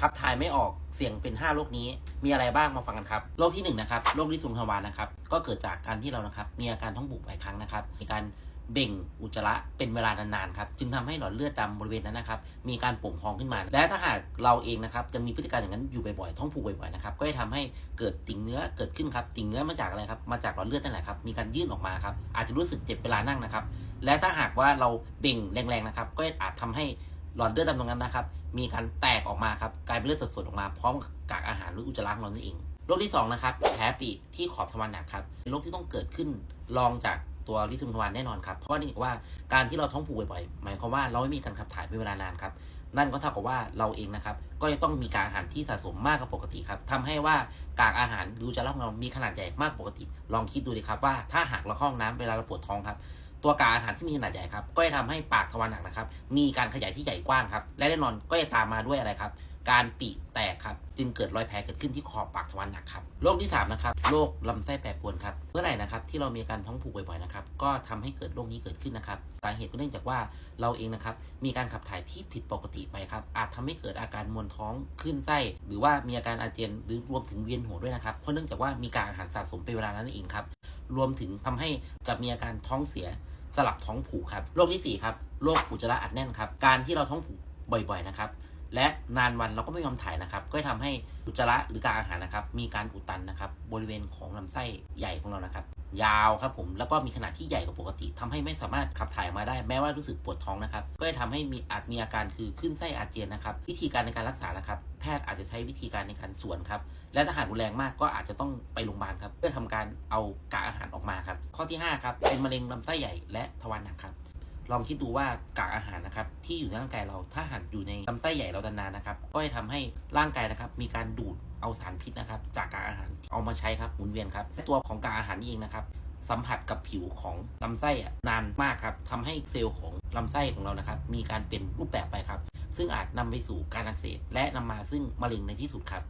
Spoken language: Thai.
ขับถ่ายไม่ออกเสี่ยงเป็น 5 โรคนี้ มีอะไรบ้างมาฟังกันครับ โรคที่1นะครับ โรคลิซุงทวารนะครับ ก็เกิดจากการที่เรานะครับ มีอาการท้องผูกหลายครั้งนะครับ มีการเบ่งอุจจาระเป็นเวลานานๆครับ จึงทำให้หลอดเลือดดำบริเวณนั้นนะครับ มีการโป่งพองขึ้นมา และถ้าหากเราเองนะครับ จะมีพฤติการอย่างนั้นอยู่บ่อยๆ ท้องผูกบ่อยๆ นะครับ ก็จะทำให้เกิดติ่งเนื้อเกิดขึ้นครับ ติ่งเนื้อมาจากอะไรครับ มาจากหลอดเลือดนั่นแหละครับ มีการยื่นออกมาครับ อาจจะรู้สึกเจ็บเวลานั่งนะครับ และถ้าหากว่าเราเบ่งแรงๆ นะครับ ก็อาจทำให้ หลอดเลือดดำตรงนั้นนะครับ มีการแตกออกมาครับกลายเป็นเลือดสดๆออกมาพร้อมกับกากอาหารหรืออุจจาระของเรานั่นเองโรคที่สองนะครับแผลปีที่ขอบทวารหนักครับเป็นโรคที่ต้องเกิดขึ้นรองจากตัวลิซุมทวารแน่นอนครับเพราะว่านี่ว่าการที่เราท้องผูกบ่อยๆหมายความว่าเราไม่มีการขับถ่ายเป็นเวลานานครับนั่นก็เท่ากับว่าเราเองนะครับ ก็จะต้องมีกากอาหารที่สะสมมากกว่าปกติครับทำให้ว่ากากอาหารหรืออุจจาระของเรามีขนาดใหญ่มากปกติ ลองคิดดูดิครับว่าถ้าหากเราข้าห้องน้ำเวลาเราปวดท้องครับ ตัวกาอาหารที่มีขนาดใหญ่ครับก็จะทำให้ปากทวารหนักนะครับ มีการขยายที่ใหญ่กว้างครับ และแน่นอนก็จะตามมาด้วยอะไรครับ การปีแตกครับ จึงเกิดรอยแผลเกิดขึ้นที่ขอบปากทวารหนักครับโรคที่3นะครับโรคลำไส้แปรปรวนครับเมื่อไหร่นะครับที่เรามีการท้องผูกบ่อยๆนะครับก็ทำให้เกิดโรคนี้เกิดขึ้นนะครับสาเหตุก็เนื่องจากว่าเราเองนะครับมีการขับถ่ายที่ผิดปกติไปครับอาจทำให้เกิดอาการมวนท้องขึ้นไส้ หรือว่ามีอาการอาเจียนหรือรวมถึงเวียนหัวด้วยนะครับเพราะเนื่องจากว่ามีการอาหารสะสมเป็นเวลานั้นเองครับรวมถึงทำให้จะมีอาการท้องเสีย สลับท้องผูกครับ โรคที่4ครับ โรคอุจจาระอัดแน่นครับ การที่เราท้องผูกบ่อยๆนะครับ และนานวันเราก็ไม่ยอมถ่ายนะครับ ก็จะทำให้อุจจาระหรือการอาหารนะครับ มีการอุดตันนะครับ บริเวณของลำไส้ใหญ่ของเรานะครับ ยาวครับผม แล้วก็มีขนาดที่ใหญ่กว่าปกติทำให้ไม่สามารถขับถ่ายมาได้ แม้ว่ารู้สึกปวดท้องนะครับ ก็จะทำให้มีอาจมีอาการคือขึ้นไส้อาเจียนนะครับ วิธีการในการรักษานะครับ แพทย์อาจจะใช้วิธีการในการสวนครับ และถ้าหากรุนแรงมากก็อาจจะต้องไปโรงพยาบาลครับ เพื่อทำการเอากากอาหารออกมาครับ ข้อที่ 5 ครับ เป็นมะเร็งลำไส้ใหญ่และทวารหนักครับ ลองคิดดูว่ากากอาหารนะครับที่อยู่ในร่างกายเราถ้าหากอยู่ในลำไส้ใหญ่เรานานๆนะครับ ก็จะทำให้ร่างกายนะครับมีการดูดเอาสารพิษนะครับจากกากอาหารเอามาใช้ครับหมุนเวียนครับและตัวของกากอาหารนี่เองนะครับสัมผัสกับผิวของลำไส้อะนานมากครับทำให้เซลล์ของลำไส้ของเรานะครับ มีการเปลี่ยนรูปแบบไปครับ ซึ่งอาจนำไปสู่การอักเสบและนำมาซึ่งมะเร็งในที่สุดครับ